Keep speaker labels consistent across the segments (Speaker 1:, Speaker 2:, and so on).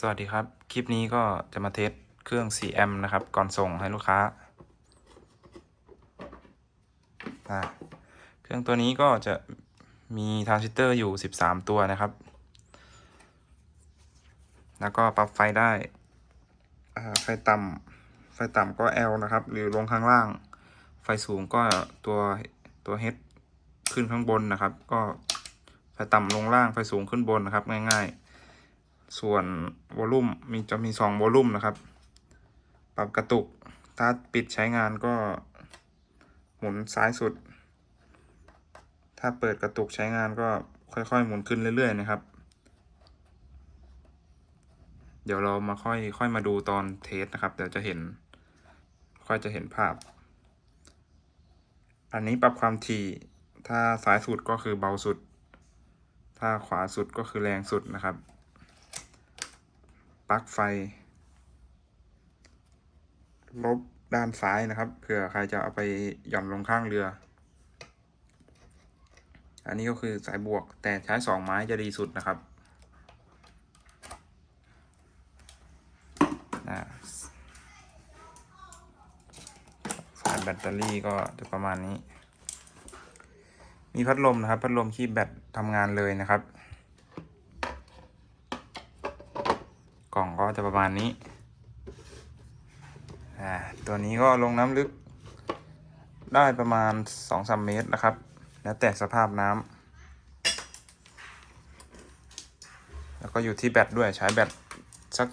Speaker 1: สวัสดีครับ คลิปนี้ก็จะมาเทสเครื่อง4แอมนะครับ ก่อนส่งให้ลูกค้า เครื่องตัวนี้ก็จะมีทรานซิสเตอร์อยู่ 13 ตัวนะครับ แล้วก็ปรับไฟได้ ไฟต่ำไฟต่ำก็ L นะครับ หรือลงข้างล่าง ไฟสูงก็ตัวตัว H ขึ้นข้างบนนะครับ ก็ไฟต่ำลงล่าง ไฟสูงขึ้นบนนะครับ ง่ายๆ ส่วนวอลลุ่มมีจะมีสองวอลลุ่มนะครับ ปรับกระตุกถ้าปิดใช้งานก็หมุนซ้ายสุด ถ้าเปิดกระตุกใช้งานก็ค่อยๆ หมุนขึ้นเรื่อย ๆ นะครับ เดี๋ยวเรามาค่อยค่อยมาดูตอนเทสนะครับ เดี๋ยวจะเห็น ค่อยจะเห็นภาพ อันนี้ปรับความถี่ ถ้าซ้ายสุดก็คือเบาสุด ถ้าขวาสุดก็คือแรงสุดนะครับ ปลั๊กไฟ ลบด้านซ้ายนะครับเผื่อใครจะเอาไปหย่อนลงข้างเรือ อันนี้ก็คือสายบวกแต่ใช้สองไม้จะดีสุดนะครับสายแบตเตอรี่ก็จะประมาณนี้ มีพัดลมนะครับ พัดลมคีบแบตทำงานเลยนะครับ ก็จะประมาณนี้ ตัวนี้ก็ลงน้ำลึก ได้ประมาณสองสามเมตรนะครับ แล้วแต่สภาพน้ำแล้วก็อยู่ที่แบตด้วยใช้แบตสัก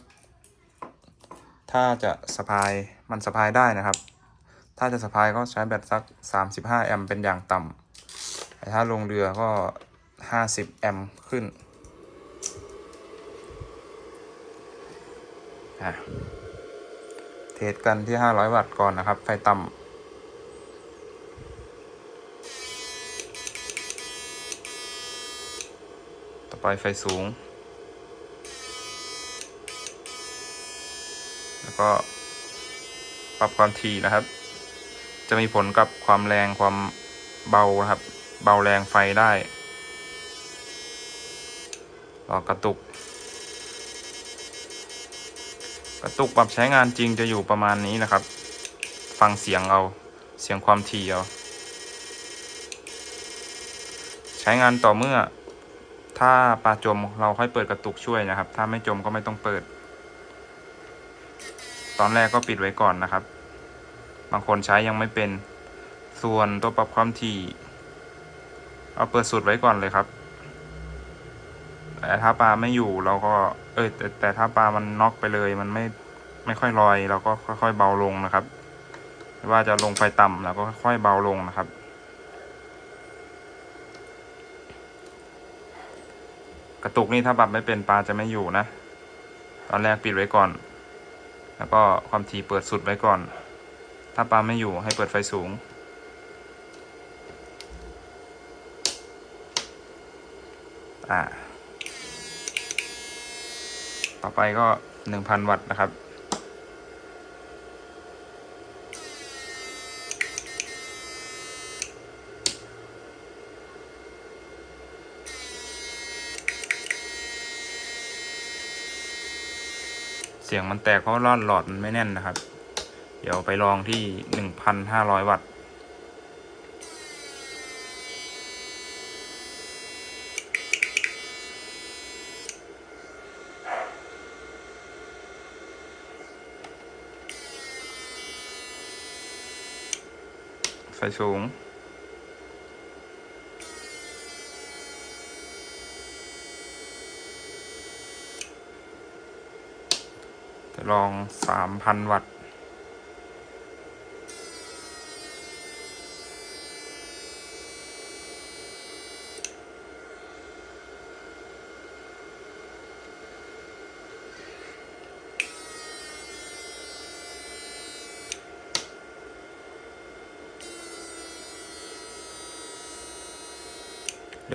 Speaker 1: ถ้าจะสะพายมันสะพายได้นะครับ ถ้าจะสะพายก็ใช้แบตสัก 35 แอมป์เป็นอย่างต่ำแต่ถ้าลงเรือก็ 50 แอมป์ขึ้น อะเทสกันที่ 500 วัตต์ก่อนนะครับ ไฟต่ำต่อไปไฟสูง แล้วก็ปรับความถี่นะครับ จะมีผลกับความแรงความเบานะครับ เบาแรงไฟได้รอกระตุก กระตุกปรับใช้งานจริงจะอยู่ประมาณนี้นะครับ ฟังเสียงเอาเสียงความถี่เอาใช้งานต่อเมื่อ ถ้าปลาจมเราค่อยเปิดกระตุกช่วยนะครับ ถ้าไม่จมก็ไม่ต้องเปิด ตอนแรกก็ปิดไว้ก่อนนะครับ บางคนใช้ยังไม่เป็น ส่วนตัวปรับความถี่ เอาเปิดสุดไว้ก่อนเลยครับ แต่ถ้าปลาไม่อยู่เราก็ เอยแต่แต่ถ้าปลามันน็อกไปเลย มันไม่ไม่ค่อยลอย เราก็ค่อยๆเบาลงนะครับไม่ว่าจะลงไฟต่ำเราก็ค่อยเบาลงนะครับ กระตุกนี่ถ้าปรับไม่เป็นปลาจะไม่อยู่นะ ตอนแรกปิดไว้ก่อน แล้วก็ความถี่เปิดสุดไว้ก่อน ถ้าปลาไม่อยู่ให้เปิดไฟสูง อ่า ต่อไปก็หนึ่งพันวัตต์นะครับ เสียงมันแตกเพราะรอดหลอดมันไม่แน่นนะครับ เดี๋ยวไปลองที่หนึ่งพันห้าร้อยวัตต์ ไฟสูง จะลอง 3,000 วัตต์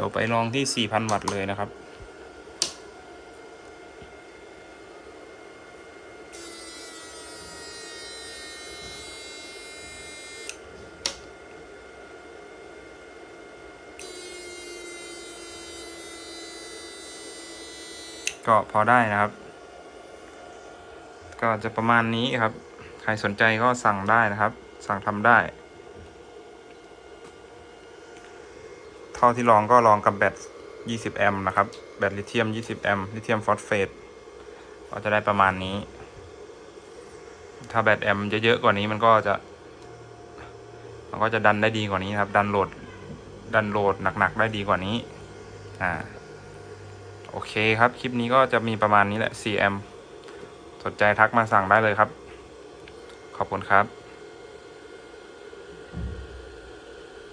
Speaker 1: ดี๋ยวไปลองที่ 4,000 วัตต์เลยนะครับ ก็พอได้นะครับ ก็จะประมาณนี้ครับ ใครสนใจก็สั่งได้นะครับ สั่งทำได้ ท่อที่ลองก็ลองกับแบต 20 แอมป์นะครับ แบตลิเธียม 20 แอมป์ลิเธียมฟอสเฟตก็จะได้ประมาณนี้ ถ้าแบตแอมป์เยอะๆกว่านี้มันก็จะ มันก็จะดันได้ดีกว่านี้ครับ ดันโหลด ดันโหลดหนักๆได้ดีกว่านี้ อ่า โอเคครับ คลิปนี้ก็จะมีประมาณนี้แหละ 4 แอมป์สนใจทักมาสั่งได้เลยครับ ขอบคุณครับ